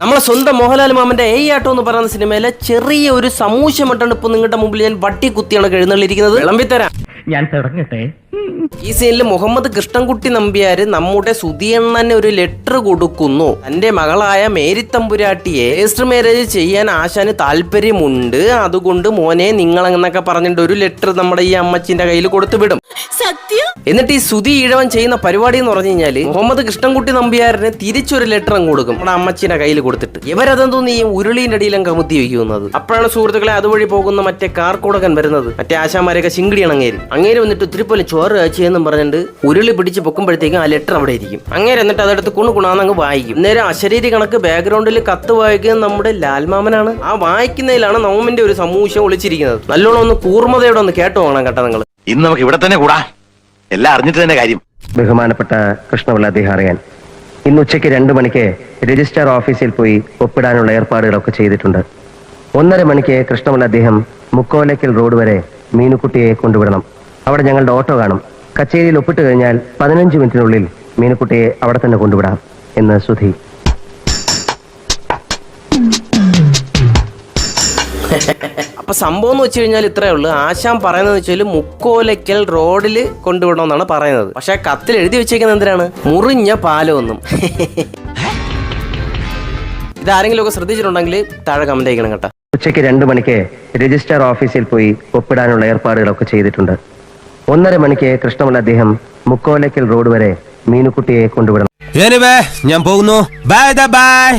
നമ്മളെ സ്വന്തം മോഹൻലാൽ മാമന്റെ ഏ ആട്ടോ എന്ന് പറയുന്ന സിനിമയിലെ ചെറിയ ഒരു സമൂശമട്ടാണ് ഇപ്പൊ നിങ്ങളുടെ മുമ്പിൽ ഞാൻ വട്ടി കുത്തിയാണ് എഴുന്നള്ളിരിക്കുന്നത് വിളമ്പിത്തരാം. ഞാൻ തുടങ്ങട്ടെ ഈ സീനിൽ മുഹമ്മദ് കൃഷ്ണൻകുട്ടി നമ്പ്യാര് നമ്മുടെ സുധിയണ്ണന് ഒരു ലെറ്റർ കൊടുക്കുന്നു. തന്റെ മകളായ മേരി തമ്പുരാട്ടിയെ രജിസ്റ്റർ മാരേജ് ചെയ്യാൻ ആശാന് താല്പര്യമുണ്ട്. അതുകൊണ്ട് മോനെ നിങ്ങൾ എന്നൊക്കെ പറഞ്ഞിട്ട് ഒരു ലെറ്റർ നമ്മുടെ ഈ അമ്മച്ചിന്റെ കയ്യിൽ കൊടുത്തു വിടും. സത്യം? എന്നിട്ട് ഈ സുധി ഈഴവൻ ചെയ്യുന്ന പരിപാടി എന്ന് പറഞ്ഞു കഴിഞ്ഞാൽ മുഹമ്മദ് കൃഷ്ണൻകുട്ടി നമ്പ്യാരന് തിരിച്ചൊരു ലെറ്റർ അങ്ങ് കൊടുക്കും. നമ്മുടെ അമ്മച്ചിന്റെ കയ്യിൽ കൊടുത്തിട്ട്. ഇവരതെന്തോ ഈ ഉരുളിന്റെ അടിയിലും കമുത്തി വയ്ക്കുന്നത് അപ്പോഴാണ് സുഹൃത്തുക്കളെ അതുവഴി പോകുന്ന മറ്റേ കാർക്കൂടകൻ വരുന്നത്. മറ്റേ ആശാമാരെയൊക്കെ ശിങ്കിടിയാണ് അങ്ങേര് അങ്ങേര് വന്നിട്ട് ഒത്തിരി പോലെ ചോറ് എന്നും പറഞ്ഞിട്ട് ഉരുളി പിടിച്ച് പൊക്കുമ്പോഴത്തേക്കും ആ ലെറ്റർ അവിടെ ഇരിക്കും. അങ്ങനെ എന്നിട്ട് അതെടുത്ത് കുണു കുണാന്നങ്ങ് വായിക്കും. നേരെ അശരീരി കണക്ക് ബാക്ക്ഗ്രൗണ്ടിൽ കത്ത് വായിക്കുന്നത് നമ്മുടെ ലാൽമാമനാണ്. ആ വായിക്കുന്നതിലാണ് നോമിന്റെ ഒരു സമൂഹം ഒളിച്ചിരിക്കുന്നത്. നല്ലോണം ഒന്ന് കൂർമ്മതയോടെ ഒന്ന് കേട്ടോ വേണം കേട്ടോ നിങ്ങൾ ഇന്ന് നമുക്ക് ഇവിടെ തന്നെ കൂടാ. എല്ലാം അറിഞ്ഞിട്ട് തന്നെ കാര്യം. ബഹുമാനപ്പെട്ട കൃഷ്ണപിള്ള അദ്ദേഹം അറിയാൻ ഇന്ന് ഉച്ചയ്ക്ക് രണ്ടു മണിക്ക് രജിസ്ട്രാർ ഓഫീസിൽ പോയി ഒപ്പിടാനുള്ള ഏർപ്പാടുകളൊക്കെ ചെയ്തിട്ടുണ്ട്. ഒന്നര മണിക്ക് കൃഷ്ണപിള്ള അദ്ദേഹം മുക്കോലക്കൽ റോഡ് വരെ മീനുക്കുട്ടിയെ കൊണ്ടുവിടണം. അവിടെ ഞങ്ങളുടെ ഓട്ടോ കാണും. കച്ചേരിയിൽ ഒപ്പിട്ട് കഴിഞ്ഞാൽ പതിനഞ്ച് മിനിറ്റിനുള്ളിൽ മീനക്കുട്ടിയെ അവിടെ തന്നെ കൊണ്ടുവിടാം എന്ന് സുധി അപ്പൊ സംഭവം എന്ന് വെച്ച് കഴിഞ്ഞാൽ ഇത്രയേ ഉള്ളൂ. ആശാൻ പറയുന്നത് വെച്ചാൽ മുക്കോലയ്ക്കൽ റോഡിൽ കൊണ്ടുവിടണമെന്നാണ് പറയുന്നത്. പക്ഷെ കത്തിൽ എഴുതി വെച്ചേക്കുന്നത് എന്തിനാണ്? മുറിഞ്ഞ പാലമൊന്നും. ഇതാരെങ്കിലും ഒക്കെ ശ്രദ്ധിച്ചിട്ടുണ്ടെങ്കിൽ താഴെ കമന്റ് അയക്കണം കേട്ടോ. ഉച്ചയ്ക്ക് രണ്ടു മണിക്ക് രജിസ്റ്റർ ഓഫീസിൽ പോയി ഒപ്പിടാനുള്ള ഏർപ്പാടുകളൊക്കെ ചെയ്തിട്ടുണ്ട്. ഒന്നര മണിക്ക് കൃഷ്ണമുള്ള അദ്ദേഹം മുക്കോലയ്ക്കൽ റോഡ് വരെ മീനുക്കുട്ടിയെ കൊണ്ടുവിടണം. ഞാൻ പോകുന്നു. Bye bye